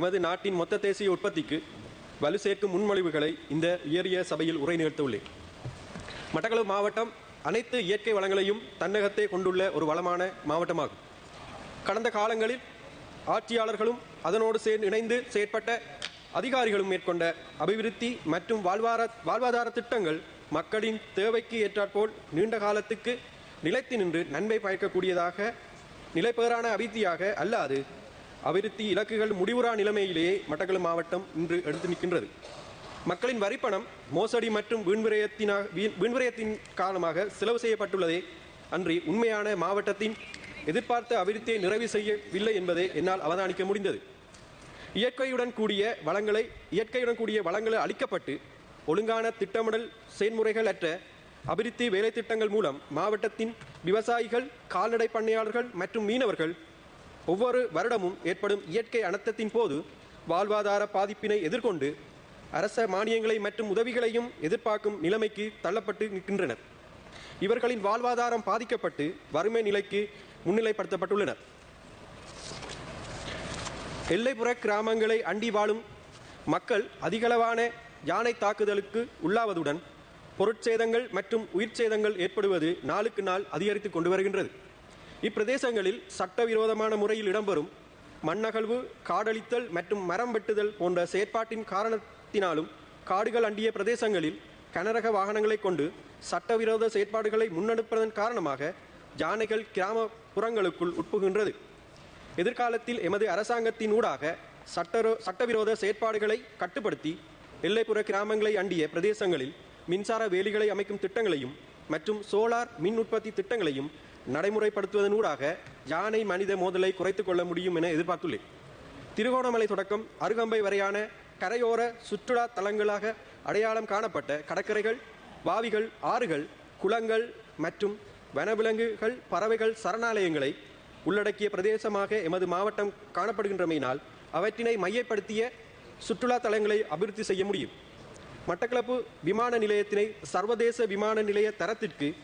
நமது நாட்டின் மொத்த தேசிய உற்பத்திக்கு வலு சேர்க்கும் முன்மொழிவுகளை இந்த உயரிய சபையில் உரை நிகழ்த்தவுள்ளேன் மட்டக்களப்பு மாவட்டம் அனைத்து இயற்கை வளங்களையும் தன்னகத்தே கொண்டுள்ள ஒரு வளமான மாவட்டமாகும். கடந்த காலங்களில் ஆட்சியாளர்களும் அதனோடு சேர்ந்து இணைந்து செயற்பட்ட அதிகாரிகளும் மேற்கொண்ட அபிவிருத்தி மற்றும் வாழ்வார வாழ்வாதார திட்டங்கள் மக்களின் தேவைக்கு ஏற்றாற்போல் நீண்ட காலத்துக்கு நிலைத்து நின்று நன்மை பயக்கக்கூடியதாக நிலைபெறான அபிவிருத்தியாக அல்லாது அபிவிருத்தி இலக்குகள் முடிவுறா நிலைமையிலேயே மட்டக்களப்பு மாவட்டம் இன்று எடுத்து நிற்கின்றது. மக்களின் வரிப்பணம் மோசடி மற்றும் வீண்விரயத்தினா வீண்விரயத்தின் காரணமாக செலவு செய்யப்பட்டுள்ளதே அன்றி உண்மையான மாவட்டத்தின் எதிர்பார்த்த அபிவிருத்தியை நிறைவு செய்யவில்லை என்பதை என்னால் அவதானிக்க முடிந்தது. இயற்கையுடன் கூடிய வளங்களை இயற்கையுடன் கூடிய வளங்களை அளிக்கப்பட்டு ஒழுங்கான திட்டமிடல் செயல்முறைகள் அற்ற அபிவிருத்தி வேலை திட்டங்கள் மூலம் மாவட்டத்தின் விவசாயிகள் கால்நடை பண்ணையாளர்கள் மற்றும் மீனவர்கள் ஒவ்வொரு வருடமும் ஏற்படும் இயற்கை அனர்த்தத்தின் போது வாழ்வாதார பாதிப்பினை எதிர்கொண்டு அரச மானியங்களை மற்றும் உதவிகளையும் எதிர்பார்க்கும் நிலைமைக்கு தள்ளப்பட்டு நிற்கின்றனர். இவர்களின் வாழ்வாதாரம் பாதிக்கப்பட்டு வறுமை நிலைக்கு முன்னிலைப்படுத்தப்பட்டுள்ளனர். எல்லைப்புற கிராமங்களை அண்டி வாழும் மக்கள் அதிகளவான யானை தாக்குதலுக்கு உள்ளாவதுடன் பொருட்சேதங்கள் மற்றும் உயிர் சேதங்கள் ஏற்படுவது நாளுக்கு நாள் அதிகரித்து கொண்டு வருகின்றது. இப்பிரதேசங்களில் சட்டவிரோதமான முறையில் இடம்பெறும் மண்ணகழ்வு காடழித்தல் மற்றும் மரம் வெட்டுதல் போன்ற செயற்பாட்டின் காரணத்தினாலும் காடுகள் அண்டிய பிரதேசங்களில் கனரக வாகனங்களை கொண்டு சட்டவிரோத செயற்பாடுகளை முன்னெடுப்பதன் காரணமாக யானைகள் கிராமப்புறங்களுக்குள் உட்புகின்றது எதிர்காலத்தில் எமது அரசாங்கத்தின் ஊடாக சட்டரோ சட்டவிரோத செயற்பாடுகளை கட்டுப்படுத்தி எல்லைப்புற கிராமங்களை அண்டிய பிரதேசங்களில் மின்சார வேலிகளை அமைக்கும் திட்டங்களையும் மற்றும் சோலார் மின் உற்பத்தி திட்டங்களையும் நடைமுறைப்படுத்துவதன் ஊடாக யானை மனித மோதலை குறைத்துக் கொள்ள முடியும் என எதிர்பார்த்துள்ளேன். திருகோணமலை தொடக்கம் அருகம்பை வரையான கரையோர சுற்றுலா தலங்களாக அடையாளம் காணப்பட்ட கடற்கரைகள் வாவிகள் ஆறுகள் குளங்கள் மற்றும் வனவிலங்குகள் பறவைகள் சரணாலயங்களை உள்ளடக்கிய பிரதேசமாக எமது மாவட்டம் காணப்படுகின்றமையினால் அவற்றினை மையப்படுத்திய சுற்றுலா தலங்களை அபிவிருத்தி செய்ய முடியும். மட்டக்களப்பு விமான நிலையத்தினை சர்வதேச விமான நிலைய தரத்திற்கு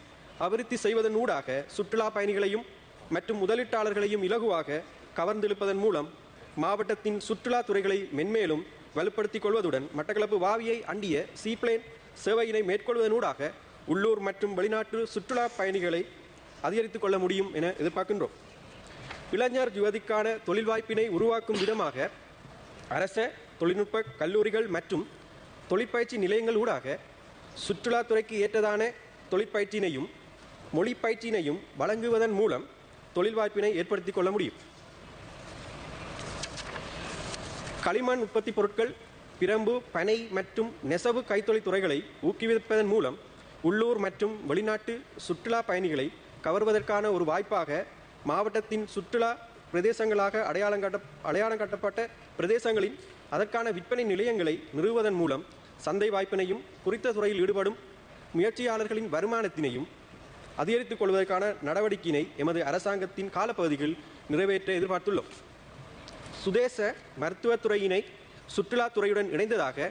அபிவிருத்தி செய்வதன் ஊடாக சுற்றுலா பயணிகளையும் மற்றும் முதலீட்டாளர்களையும் இலகுவாக கவர்ந்திழுப்பதன் மூலம் மாவட்டத்தின் சுற்றுலா துறைகளை மென்மேலும் வலுப்படுத்திக் கொள்வதுடன் மட்டக்களப்பு வாவியை அண்டிய சீப்ளேன் சேவையினை மேற்கொள்வதனூடாக உள்ளூர் மற்றும் வெளிநாட்டு சுற்றுலா பயணிகளை அதிகரித்துக் கொள்ள முடியும் என எதிர்பார்க்கின்றோம். இளைஞர் யுவதிக்கான தொழில் வாய்ப்பினை உருவாக்கும் விதமாக அரச தொழில்நுட்ப கல்லூரிகள் மற்றும் தொழிற்பயிற்சி நிலையங்கள் ஊடாக சுற்றுலாத்துறைக்கு ஏற்றதான தொழிற்பயிற்சியினையும் மொழி பயிற்சியினையும் வழங்குவதன் மூலம் தொழில் வாய்ப்பினை ஏற்படுத்திக் கொள்ள முடியும். களிமண் உற்பத்தி பொருட்கள் பிரம்பு பனை மற்றும் நெசவு கைத்தொழில் துறைகளை ஊக்குவிப்பதன் மூலம் உள்ளூர் மற்றும் வெளிநாட்டு சுற்றுலா பயணிகளை கவர்வதற்கான ஒரு வாய்ப்பாக மாவட்டத்தின் சுற்றுலா பிரதேசங்களாக அடையாளம் காட்ட அடையாளம் காட்டப்பட்ட பிரதேசங்களின் அதற்கான விற்பனை நிலையங்களை நிறுவுவதன் மூலம் சந்தை வாய்ப்பினையும் குறித்த துறையில் ஈடுபடும் முயற்சியாளர்களின் வருமானத்தினையும் அதிகரித்துக் கொள்வதற்கான நடவடிக்கையினை எமது அரசாங்கத்தின் காலப்பகுதியில் நிறைவேற்ற எதிர்பார்த்துள்ளோம். சுதேச மருத்துவத்துறையினை சுற்றுலாத்துறையுடன் இணைந்ததாக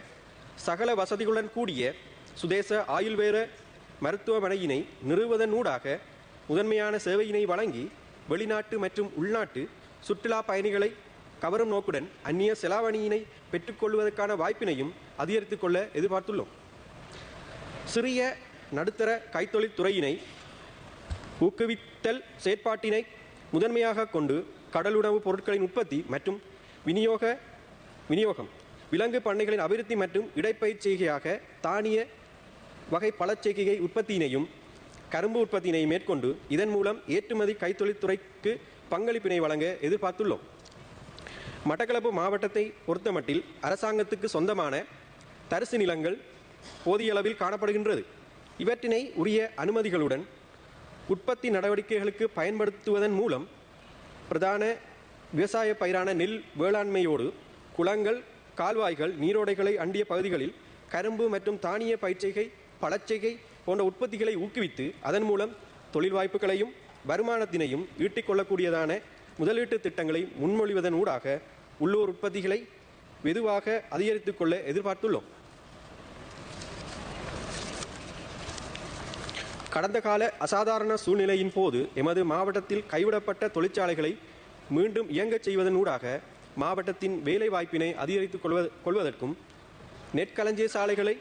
சகல வசதிகளுடன் கூடிய சுதேச ஆயுள்வேர மருத்துவமனையினை நிறுவுவதன் முதன்மையான சேவையினை வழங்கி வெளிநாட்டு மற்றும் உள்நாட்டு சுற்றுலா பயணிகளை கவரும் நோக்குடன் அந்நிய செலாவணியினை பெற்றுக்கொள்வதற்கான வாய்ப்பினையும் அதிகரித்துக் கொள்ள எதிர்பார்த்துள்ளோம். சிறிய நடுத்தர கைத்தொழில் துறையினை ஊக்குவித்தல் செயற்பாட்டினை முதன்மையாக கொண்டு கடலுணவு பொருட்களின் உற்பத்தி மற்றும் விநியோக விநியோகம் விலங்கு பண்ணைகளின் அபிவிருத்தி மற்றும் இடைப்பயிற்சிகையாக தானிய வகை பழச்செய்கை உற்பத்தியினையும் கரும்பு உற்பத்தியினை மேற்கொண்டு இதன் மூலம் ஏற்றுமதி கைத்தொழில் துறைக்கு பங்களிப்பினை வழங்க எதிர்பார்த்துள்ளோம். மட்டக்களப்பு மாவட்டத்தை பொறுத்தமட்டில் அரசாங்கத்துக்கு சொந்தமான தரிசு நிலங்கள் போதிய அளவில் காணப்படுகின்றது. இவற்றினை உரிய அனுமதிகளுடன் உற்பத்தி நடவடிக்கைகளுக்கு பயன்படுத்துவதன் மூலம் பிரதான விவசாய பயிரான நெல் வேளாண்மையோடு குளங்கள் கால்வாய்கள் நீரோடைகளை அண்டிய பகுதிகளில் கரும்பு மற்றும் தானிய பயிற்சிகை பழச்செய்கை போன்ற உற்பத்திகளை ஊக்குவித்து அதன் மூலம் தொழில் வாய்ப்புகளையும் வருமானத்தினையும் ஈட்டிக் கொள்ளக்கூடியதான முதலீட்டு திட்டங்களை முன்மொழிவதன் ஊடாக உள்ளூர் உற்பத்திகளை வெதுவாக அதிகரித்துக்கொள்ள எதிர்பார்த்துள்ளோம். கடந்த கால அசாதாரண சூழ்நிலையின் போது எமது மாவட்டத்தில் கைவிடப்பட்ட தொழிற்சாலைகளை மீண்டும் இயங்கச் செய்வதனூடாக மாவட்டத்தின் வேலை வாய்ப்பினை அதிகரித்துக் கொள்வது கொள்வதற்கும் நெற்களஞ்சிய சாலைகளை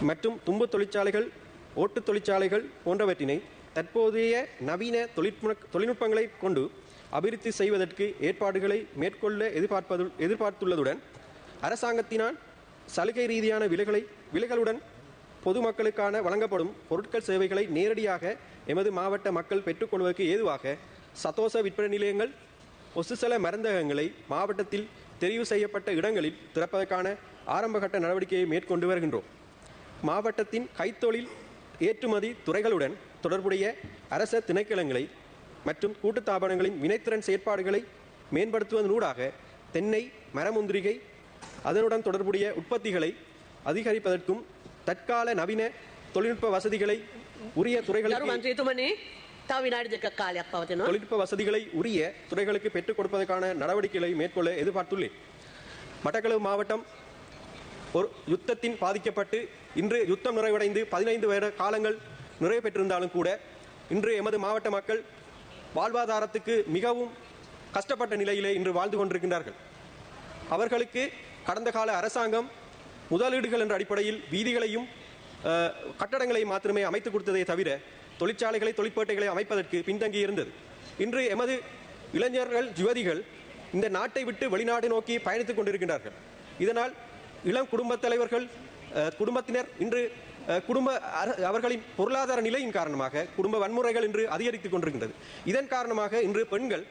மற்றும் தும்பு தொழிற்சாலைகள் ஓட்டுத் தொழிற்சாலைகள் போன்றவற்றினை தற்போதைய நவீன தொழில்நுட்ப தொழில்நுட்பங்களை கொண்டு அபிவிருத்தி செய்வதற்கு ஏற்பாடுகளை மேற்கொள்ள எதிர்பார்ப்பது எதிர்பார்த்துள்ளதுடன் அரசாங்கத்தினால் சலுகை ரீதியான விலைகளை விலைகளுடன் பொதுமக்களுக்கான வழங்கப்படும் பொருட்கள் சேவைகளை நேரடியாக எமது மாவட்ட மக்கள் பெற்றுக்கொள்வதற்கு ஏதுவாக சதோச விற்பனை நிலையங்கள் ஒசுசல மருந்தகங்களை மாவட்டத்தில் தெரிவு செய்யப்பட்ட இடங்களில் திறப்பதற்கான ஆரம்பகட்ட நடவடிக்கையை மேற்கொண்டு வருகின்றோம். மாவட்டத்தின் கைத்தொழில் ஏற்றுமதி துறைகளுடன் தொடர்புடைய அரச திணைக்களங்களை மற்றும் கூட்டுத்தாபனங்களின் வினைத்திறன் செயற்பாடுகளை மேம்படுத்துவதனூடாக தென்னை மரமுந்திரிகை அதனுடன் தொடர்புடைய உற்பத்திகளை அதிகரிப்பதற்கும் தற்கால நவீன தொழில்நுட்ப வசதிகளை உரிய துறைகளுக்கு தொழில்நுட்ப வசதிகளை உரிய துறைகளுக்கு பெற்றுக் கொடுப்பதற்கான நடவடிக்கைகளை மேற்கொள்ள எதிர்பார்த்துள்ளேன் மட்டக்களவு மாவட்டம் ஒரு யுத்தத்தின் பாதிக்கப்பட்டு இன்று யுத்தம் நிறைவடைந்து பதினைந்து வருட காலங்கள் நிறைவு பெற்றிருந்தாலும் கூட இன்று எமது மாவட்ட மக்கள் வாழ்வாதாரத்துக்கு மிகவும் கஷ்டப்பட்ட நிலையிலே இன்று வாழ்ந்து கொண்டிருக்கின்றார்கள். அவர்களுக்கு கடந்த கால அரசாங்கம் முதலீடுகள் என்ற அடிப்படையில் வீதிகளையும் கட்டடங்களையும் மாத்திரமே அமைத்துக் கொடுத்ததை தவிர தொழிற்சாலைகளை தொழிற்பேட்டைகளை அமைப்பதற்கு பின்தங்கி இருந்தது இன்று எமது இளைஞர்கள் யுவதிகள் இந்த நாட்டை விட்டு வெளிநாடு நோக்கி பயணித்துக் கொண்டிருக்கின்றார்கள். இதனால் இளம் குடும்பத் தலைவர்கள் குடும்பத்தினர் இன்று குடும்ப அர- அவர்களின் பொருளாதார நிலையின் காரணமாக குடும்ப வன்முறைகள் இன்று அதிகரித்துக் கொண்டிருக்கின்றது. இதன் காரணமாக இன்று பெண்கள்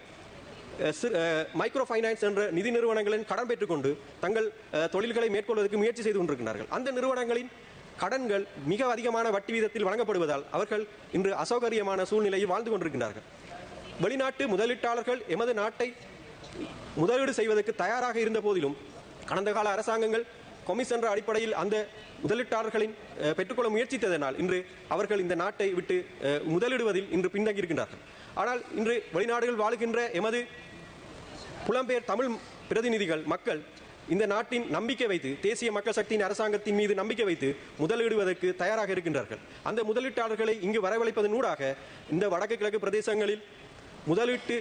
மைக்ரோ ஃபைனான்ஸ் என்ற நிதி நிறுவனங்களின் கடன் பெற்றுக்கொண்டு தங்கள் தொழில்களை மேற்கொள்வதற்கு முயற்சி செய்து கொண்டிருக்கிறார்கள். அந்த நிறுவனங்களின் கடன்கள் மிக அதிகமான வட்டி வீதத்தில் வழங்கப்படுவதால் அவர்கள் இன்று அசௌகரியமான சூழ்நிலையில் வாழ்ந்து கொண்டிருக்கிறார்கள். வெளிநாட்டு முதலீட்டாளர்கள் எமது நாட்டை முதலீடு செய்வதற்கு தயாராக இருந்த போதிலும் கடந்த கால அரசாங்கங்கள் கொமிஸ் என்ற அடிப்படையில் அந்த முதலீட்டாளர்களின் பெற்றுக்கொள்ள முயற்சித்ததனால் இன்று அவர்கள் இந்த நாட்டை விட்டு முதலிடுவதில் இன்று பின்தங்கி இருக்கின்றார்கள் ஆனால் இன்று வெளிநாடுகள் வாழுகின்ற எமது புலம்பெயர் தமிழ் பிரதிநிதிகள் மக்கள் இந்த நாட்டின் நம்பிக்கை வைத்து தேசிய மக்கள் சக்தியின் அரசாங்கத்தின் மீது நம்பிக்கை வைத்து முதலிடுவதற்கு தயாராக இருக்கின்றார்கள். அந்த முதலீட்டாளர்களை இங்கு வரவழைப்பதன் ஊடாக இந்த வடக்கு கிழக்கு பிரதேசங்களில் முதலீட்டு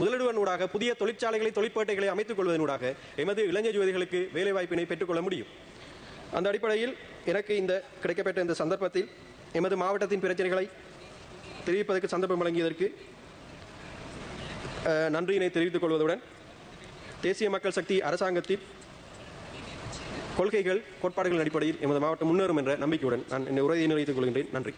முதலீடுவதன் ஊடாக புதிய தொழிற்சாலைகளை தொழிற்பேட்டைகளை அமைத்துக் கொள்வதனூடாக எமது இளைஞர் ஜோதிகளுக்கு வேலைவாய்ப்பினை பெற்றுக்கொள்ள முடியும். அந்த அடிப்படையில் எனக்கு இந்த கிடைக்கப்பெற்ற இந்த சந்தர்ப்பத்தில் எமது மாவட்டத்தின் பிரச்சனைகளை தெரிவிப்பதற்கு சந்தர்ப்பம் வழங்கியதற்கு நன்றியினை தெரிவித்துக் கொள்வதுடன் தேசிய மக்கள் சக்தி அரசாங்கத்தின் கொள்கைகள் கோட்பாடுகளின் அடிப்படையில் எமது மாவட்டம் முன்னேறும் என்ற நம்பிக்கையுடன் நான் இந்த உரையை நிறைவேற்றிக் கொள்கின்றேன். நன்றி.